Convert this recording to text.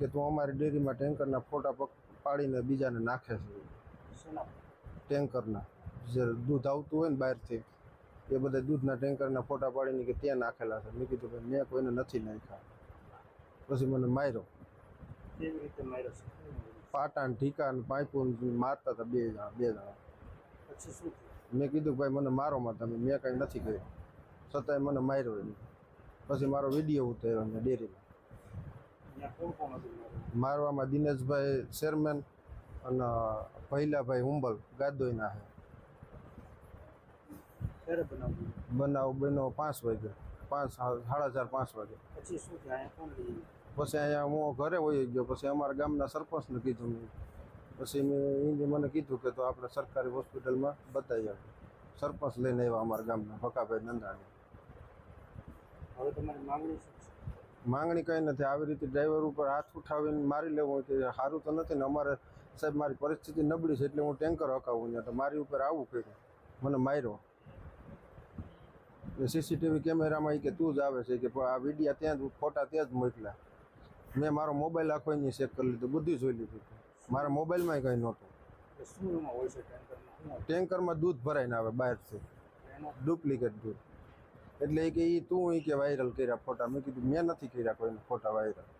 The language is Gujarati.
કે તું અમારી ડેરીમાં ટેન્કરના ફોટા પાડીને બીજાને નાખે છે. ટેન્કરના. જે દૂધ આવતું હોય ને બહારથી એ બધા દૂધના ટેન્કરના ફોટા પાડીને કે ત્યાં નાખેલા છે. મેં કીધું ભાઈ મેં કોઈને નથી નાખ્યા. પછી મને માર્યો. પાટા ને ઢીકા ને પાઇપો મારતા હતા બે જણા બે જણા. મેં કીધું ભાઈ મને મારો માં તમે મેં કાંઈ નથી કર્યું. છતાંય મને માર્યો એને પછી મારો વીડિયો ઉતાર્યો ડેરીમાં ત્યાં કોણ કોણ હતું મારું મારવામાં દિનેશભાઈ ચેરમેન અને પહેલાભાઈ હુંબલ ગાદોઈના છે બનાવ બન્યો? પાંચ વાગે. પાંચ સાડા ચાર પાંચ વાગે. પછી અહીંયા હું ઘરે વહી ગયો. પછી અમારા ગામના સરપંચને કીધું મેં. પછી મેં એને મને કીધું કે તો આપણે સરકારી હોસ્પિટલમાં બતાવી આવે સરપંચ લઈને આવ્યા અમારા ગામના ભકાભાઈ નંદાણી. હવે તમારી માંગણી શું છે? માંગણી કંઈ નથી. આવી રીતે ડ્રાઈવર ઉપર હાથ ઉઠાવીને મારી લેવું કે સારું તો નથી ને અમારે સાહેબ મારી પરિસ્થિતિ નબળી છે એટલે હું ટેન્કર હકાવું ને તો મારી ઉપર આવું કર્યું. મને માર્યો. સીસીટીવી કેમેરામાં એ કે તું જ આવે છે કે આ વિડીયા ત્યાં જ ફોટા ત્યાં જ મોકલ્યા. મેં મારો મોબાઈલ આખો એની ચેક કરી લીધું બધું જોઈ લીધું. મારા મોબાઈલમાં કંઈ નહોતું? ટેન્કરમાં? દૂધ ભરાઈને આવે બહારથી. ડુપ્લિકેટ દૂધ. એટલે કે એ તું એ કે વાયરલ કર્યા ફોટા મેં કીધું, મેં નથી કર્યા કોઈને ફોટા વાયરલ